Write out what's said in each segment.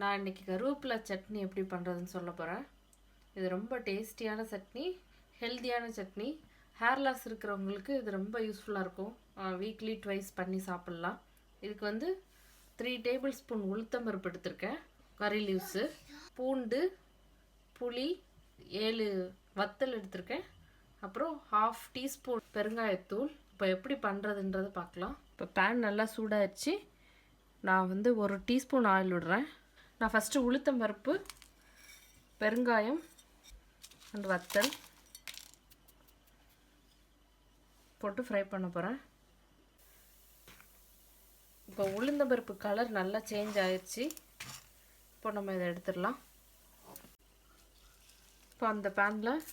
நான் இன்னைக்கு கருவேப்பிலை சட்னி எப்படி பண்ணுறதுன்னு சொல்ல போகிறேன் இது ரொம்ப டேஸ்டியான சட்னி ஹெல்த்தியான சட்னி. ஹேர் லாஸ் இருக்கிறவங்களுக்கு இது ரொம்ப யூஸ்ஃபுல்லாக இருக்கும். வீக்லி ட்வைஸ் பண்ணி சாப்பிட்லாம். இதுக்கு வந்து த்ரீ டேபிள் ஸ்பூன் உளுத்தம்பருப்பு எடுத்திருக்கேன். கறி லீவ்ஸு பூண்டு புளி ஏழு வத்தல் எடுத்திருக்கேன். அப்புறம் ஹாஃப் டீஸ்பூன் பெருங்காயத்தூள். இப்போ எப்படி பண்ணுறதுன்றதை பார்க்கலாம். இப்போ பேன் நல்லா சூடாகிடுச்சு நான் வந்து ஒரு டீஸ்பூன் ஆயில் விடுறேன். நான் ஃபஸ்ட்டு உளுத்தம் பருப்பு பெருங்காயம் அண்ட் வத்தல் போட்டு ஃப்ரை பண்ண போகிறேன் இப்போ உளுந்தம்பருப்பு கலர் நல்லா சேஞ்ச் ஆயிடுச்சு இப்போ நம்ம இதை எடுத்துடலாம். இப்போ அந்த பேனில்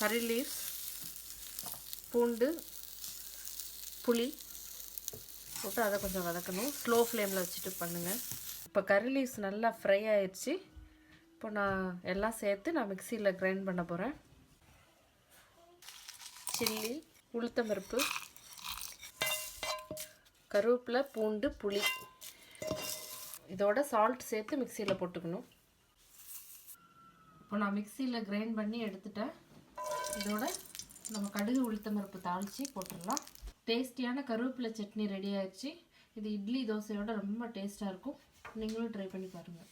கறி லீவ்ஸ் பூண்டு புளி போட்டு அதை கொஞ்சம் வதக்கணும். ஸ்லோ ஃப்ளேமில் வச்சுட்டு பண்ணுங்கள் இப்போ கறி லீவ்ஸ் நல்லா ஃப்ரை ஆயிடுச்சு. இப்போ நான் எல்லாம் சேர்த்து நான் மிக்சியில் கிரைண்ட் பண்ண போகிறேன் சில்லி உளுத்தம்பருப்பு கருவேப்பிலை பூண்டு புளி. இதோட சால்ட் சேர்த்து மிக்சியில் போட்டுக்கணும். இப்போ நான் மிக்சியில் கிரைண்ட் பண்ணி எடுத்துட்டேன். இதோட நம்ம கடுகு உளுத்தம்பருப்பு தாளித்து போட்டுடலாம். டேஸ்டியான கருவேப்பிலை சட்னி ரெடி ஆயிடுச்சு. இது இட்லி தோசையோட ரொம்ப டேஸ்ட்டாக இருக்கும். நீங்களும் ட்ரை பண்ணி பாருங்கள்